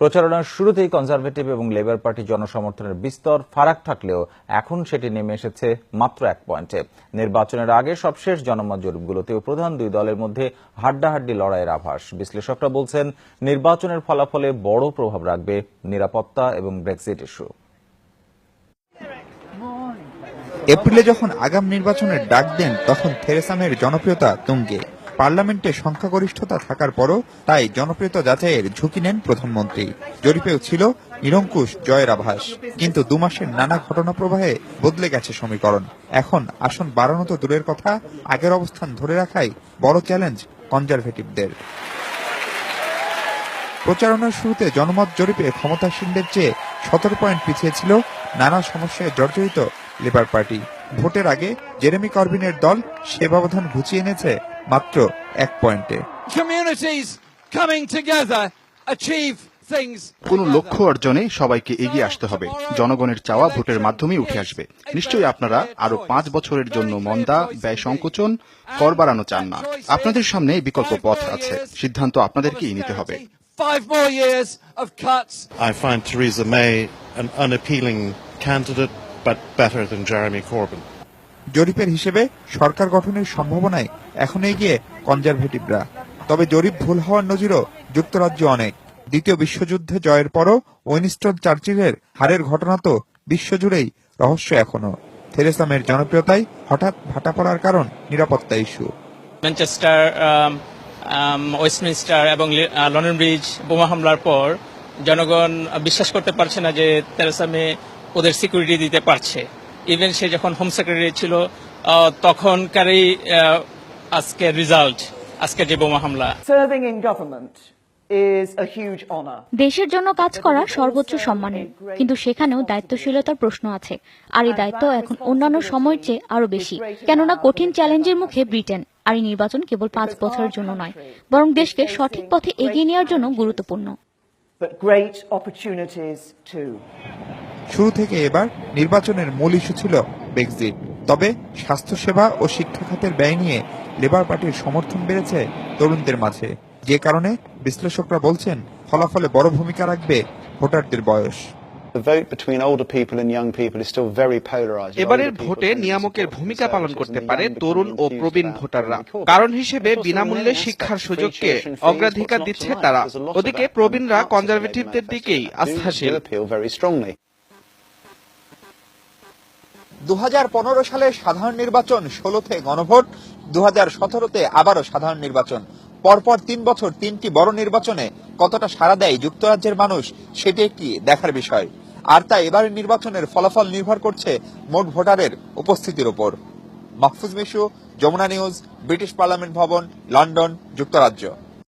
প্রচারণার শুরুতেই কনজারভেটিভ এবং লেবার পার্টি জনসমর্থনের বিস্তর ফারাক থাকলেও এখন সেটি নেমে এসেছে মাত্র এক পয়েন্টে। নির্বাচনের আগে সবশেষ জনমত জরিপগুলোতেও প্রধান দুই দলের মধ্যে হাড্ডাহাড্ডি লড়াইয়ের আভাস। বিশ্লেষকরা বলছেন, নির্বাচনের ফলাফলে বড় প্রভাব রাখবে নিরাপত্তা এবং ব্রেক্সিট ইস্যু এপ্রিলে যখন আগাম নির্বাচনের ডাক দেন, তখন থেরেসামের জনপ্রিয়তা তুঙ্গে। পার্লামেন্টে সংখ্যাগরিষ্ঠতা থাকার পরও তাই জনপ্রিয়তা যাচাইয়ের ঝুঁকি নেন প্রধানমন্ত্রী। জরিপেও ছিল নিরঙ্কুশ জয়ের আভাস কিন্তু দু মাসের নানা ঘটনা প্রবাহে বদলে গেছে সমীকরণ। এখন আসন বাড়ানো তো দূরের কথা, আগের অবস্থান ধরে রাখাই বড় চ্যালেঞ্জ কনজারভেটিভদের। প্রচারণার শুরুতে জনমত জরিপে ক্ষমতাসীনদের চেয়ে সতেরো পয়েন্ট পিছিয়ে ছিল নানা সমস্যায় জর্জরিত লেবার পার্টি। ভোটের আগে জেরেমি করবিনের দল সে ব্যবধান ঘুচিয়ে এনেছে মাত্র এক পয়েন্টে. কোনো লক্ষ্য অর্জনে সবাইকে এগিয়ে আসতে হবে। জনগণের চাওয়া ভোটের মাধ্যমেই উঠে আসবে। নিশ্চয়ই আপনারা আরও পাঁচ বছরের জন্য মন্দা ব্যয় সংকোচন কর বাড়ানো চান না। আপনাদের সামনে বিকল্প পথ আছে। সিদ্ধান্ত আপনাদেরকেই নিতে হবে। Five more years of cuts. I find Theresa May an unappealing candidate, but better than Jeremy Corbyn. জরিপের হিসেবে সরকার গঠনের সম্ভাবনায় এখন এগিয়ে কনজারভেটিভরা। তবে জরিপ ভুল হওয়ার নজিরও যুক্তরাজ্য অনেক। দ্বিতীয় বিশ্বযুদ্ধে জয়ের পরও উইনস্টন চার্চিলের হারের ঘটনা তো বিশ্বজুড়েই রহস্য এখনও। থেরেসা মের জনপ্রিয়তায় হঠাৎ ভাটা পড়ার কারণ নিরাপত্তা ইস্যু। ম্যানচেস্টার ওয়েস্টমিনস্টার এবং লন্ডন ব্রিজ বোমা হামলার পর জনগণ বিশ্বাস করতে পারছে না যে তেরেসা মে ওদের সিকিউরিটি দিতে পারছে। ইভেন সে যখন হোম সেক্রেটারি ছিল তখনকারই আহ, আজকের রেজাল্ট আজকের যে বোমা হামলা। A huge honour. দেশের জন্য কাজ করা সর্বোচ্চ সম্মানের কিন্তু সেখানেও দায়িত্বশীলতার প্রশ্ন আছে। আর এই দায়িত্ব এখন অন্যান্য সময়ের চেয়ে আরও বেশি। কেননা কঠিন চ্যালেঞ্জের মুখে ব্রিটেন আর এই নির্বাচন কেবল পাঁচ বছরের জন্য নয় বরং দেশকে সঠিক পথে এগিয়ে নেওয়ার জন্য গুরুত্বপূর্ণ। শুরু থেকে এবার নির্বাচনের মূল ইস্যু ছিল ব্রেক্সিট। তবে স্বাস্থ্যসেবা ও শিক্ষা খাতের ব্যয় নিয়ে লেবার পার্টির সমর্থন বেড়েছে তরুণদের মাঝে। যে কারণে বিশ্লেষকরা বলছেন ফলাফলে বড় ভূমিকা রাখবে ভোটারদের বয়স. এবারের ভোটে নিয়ামকের ভূমিকা পালন করতে পারে তরুণ ও প্রবীণ ভোটাররা। কারণ হিসেবে বিনামূল্যে শিক্ষার সুযোগকে অগ্রাধিকার দিচ্ছে তারা। ওদিকে প্রবীণরা কনজারভেটিভদের দিকেই আস্থাশীল। দু হাজার পনেরো সালে সাধারণ নির্বাচন ষোলোতে গণভোট দু হাজার সতেরোতে আবারও সাধারণ নির্বাচন। পরপর তিন বছর তিনটি বড় নির্বাচনে কতটা সাড়া দেয় যুক্তরাজ্যের মানুষ, সেটি একটি দেখার বিষয়। আর তা এবারের নির্বাচনের ফলাফল নির্ভর করছে মোট ভোটারের উপস্থিতির উপর। Mahfuz Mishu, Jamuna news, British parliament ভবন, লন্ডন, যুক্তরাজ্য।